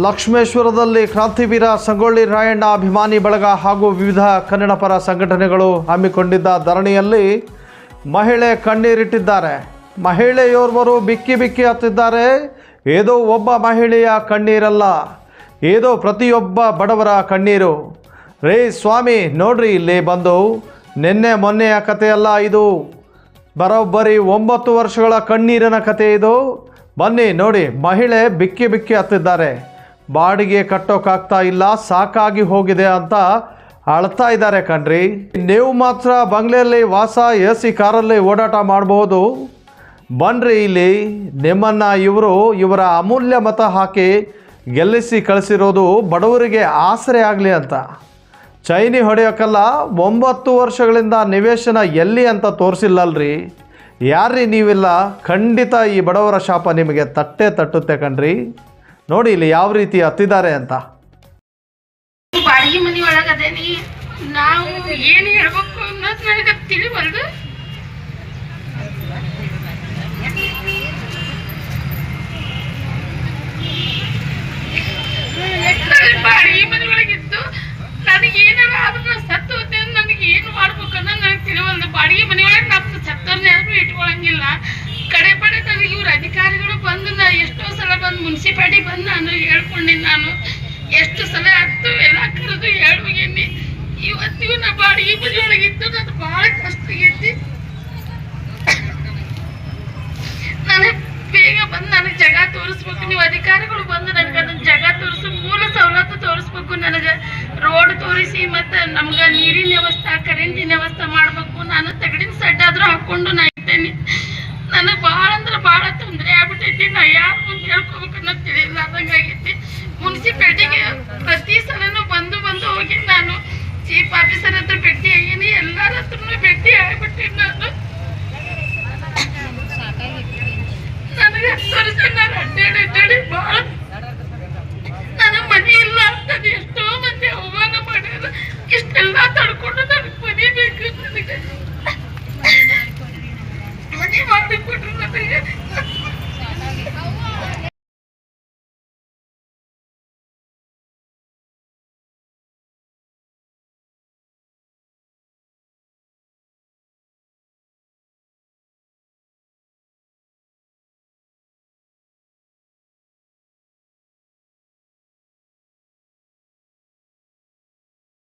ಲಕ್ಷ್ಮೇಶ್ವರದಲ್ಲಿ ಕ್ರಾಂತಿವೀರ ಸಂಗೊಳ್ಳಿ ರಾಯಣ್ಣ ಅಭಿಮಾನಿ ಬಳಗ ಹಾಗೂ ವಿವಿಧ ಕನ್ನಡ ಪರ ಸಂಘಟನೆಗಳು ಹಮ್ಮಿಕೊಂಡಿದ್ದ ಧರಣಿಯಲ್ಲಿ ಮಹಿಳೆ ಕಣ್ಣೀರಿಟ್ಟಿದ್ದಾರೆ. ಮಹಿಳೆಯೋರ್ವರು ಬಿಕ್ಕಿ ಬಿಕ್ಕಿ ಹತ್ತಿದ್ದಾರೆ. ಏದೋ ಒಬ್ಬ ಮಹಿಳೆಯ ಕಣ್ಣೀರಲ್ಲ. ಏದೋ ಪ್ರತಿಯೊಬ್ಬ ಬಡವರ ಕಣ್ಣೀರು. ರೇ ಸ್ವಾಮಿ, ನೋಡ್ರಿ ಇಲ್ಲಿ ಬಂದು. ನಿನ್ನೆ ಮೊನ್ನೆಯ ಕಥೆಯಲ್ಲ ಇದು. ಬರೋಬ್ಬರಿ ಒಂಬತ್ತು ವರ್ಷಗಳ ಕಣ್ಣೀರಿನ ಕಥೆ ಇದು. ಬನ್ನಿ ನೋಡಿ, ಮಹಿಳೆ ಬಿಕ್ಕಿ ಬಿಕ್ಕಿ ಹತ್ತಿದ್ದಾರೆ. ಬಾಡಿಗೆ ಕಟ್ಟೋಕ್ಕಾಗ್ತಾ ಇಲ್ಲ, ಸಾಕಾಗಿ ಹೋಗಿದೆ ಅಂತ ಅಳ್ತಾ ಇದ್ದಾರೆ ಕಣ್ರಿ. ನೀವು ಮಾತ್ರ ಬಂಗ್ಲೆಯಲ್ಲಿ ವಾಸ ಎ ಸಿ ಕಾರಲ್ಲಿ ಓಡಾಟ ಮಾಡಬಹುದು ಬನ್ರಿ ಇಲ್ಲಿ, ನಿಮ್ಮನ್ನು ಇವರು ಇವರ ಅಮೂಲ್ಯ ಮತ ಹಾಕಿ ಗೆಲ್ಲಿಸಿ ಕಳಿಸಿರೋದು ಬಡವರಿಗೆ ಆಸರೆ ಆಗಲಿ ಅಂತ. ಚೈನಿ ಹೊಡೆಯೋಕ್ಕಲ್ಲ ಒಂಬತ್ತು ವರ್ಷಗಳಿಂದ ನಿವೇಶನ ಎಲ್ಲಿ ಅಂತ ತೋರಿಸಿಲ್ಲಲ್ರಿ. ಯಾರ್ರಿ ನೀವಿಲ್ಲ? ಖಂಡಿತ ಈ ಬಡವರ ಶಾಪ ನಿಮಗೆ ತಟ್ಟೆ ತಟ್ಟುತ್ತೆ ಕಣ್ರಿ. ನೋಡಿ ಇಲ್ಲಿ ಯಾವ ರೀತಿ ಹತ್ತಿದ್ದಾರೆ ಅಂತ. ಬಾಡಿಗೆ ಮನಿ ಒಳಗ ಅದೇನಿ? ನಾವು ಏನ್ ಹೇಳ್ಬೇಕು ಅನ್ನೋದು ನನಗೆ ತಿಳಿಬಲ್ದು ಬಾಡಿಗೆ ಮನೆ ಒಳಗಿದ್ದು ನನಗೆ ಏನಾರ ಆದ್ರೂ ಸತ್ತು ಅಂತ ನನಗೆ ಏನು ಮಾಡ್ಬೇಕನ್ನ ಅನ್ನೋದು ನನಗೆ ತಿಳಿವಲ್ದು. ಬಾಡಿಗೆ ಮನೆಯೊಳಗೆ ಒಳಗೆ ನಮ್ದು ಸತ್ತರ್ನ ಯಾರು ಇಟ್ಕೊಳಂಗಿಲ್ಲ. ಕಡೆ ಪಡೆ ಇವ್ರ ಅಧಿಕಾರಿಗಳು ಬಂದು ನಾ ಎಷ್ಟೋ ಸಲ ಬಂದು ಮುನ್ಸಿಪಾಲ್ಟಿ ಬಂದು ನಾನು ಹೇಳ್ಕೊಂಡಿನಿ ನಾನು. ಎಷ್ಟು ಸಲ ಹತ್ತು ಎಲ್ಲ ಕರೆದು ಹೇಳುವೀನಿ ಇವತ್ತಿಗೂ ನಾ ಬಾಡಿಗೆ ಒಳಗಿದ್ದು ನಾನು ಭಾಳ ಕಷ್ಟ ಆಗೈತಿ. ನನಗೆ ಬೇಗ ಬಂದು ನನಗೆ ಜಗ ತೋರಿಸ್ಬೇಕು. ನೀವು ಅಧಿಕಾರಿಗಳು ಬಂದು ನನಗೆ ಅದನ್ನ ಜಗ ತೋರಿಸು, ಮೂಲ ಸವಲತ್ತು ತೋರಿಸ್ಬೇಕು ನನಗೆ. ರೋಡ್ ತೋರಿಸಿ ಮತ್ತೆ ನಮ್ಗೆ ನೀರಿನ ವ್ಯವಸ್ಥೆ ಕರೆಂಟಿನ ವ್ಯವಸ್ಥೆ ಮಾಡಬೇಕು ನಾನು ತಗಡಿನ ಸೆಡ್ ಆದ್ರೂ ಹಾಕೊಂಡು ನಾ ಇರ್ತೇನೆ ನನಗೆ ಭಾಳ ಅಂದ್ರೆ ಭಾಳ ತೊಂದರೆ ಆಗ್ಬಿಟ್ಟೈತಿ ನಾ ಯಾರು ಮುಂದೆ ಹೇಳ್ಕೊಬೇಕು ಅನ್ನೋದು ತಿಳಿಲ್ಲ ಆಗೈತಿ ಮುನ್ಸಿಪಾಲ್ಟಿಗೆ ಪ್ರತಿ ಸಲನೂ ಬಂದು ಬಂದು ಹೋಗಿ ನಾನು ಚೀಫ್ ಆಫೀಸರ್ ಹತ್ರ ಭೇಟಿ ಆಗೀನಿ, ಎಲ್ಲರ ಹತ್ರನು ಭೇಟಿ ಆಗ್ಬಿಟ್ಟಿನಿ ನಾನು. ನನಗೆ ಹತ್ತು ವರ್ಷ ನಾನು ಅಡ್ಡಾಡಿ ಅಡ್ಡಾಡಿ ಭಾಳ ನನ್ನ ಮನೆ ಇಲ್ಲ ಅಂತ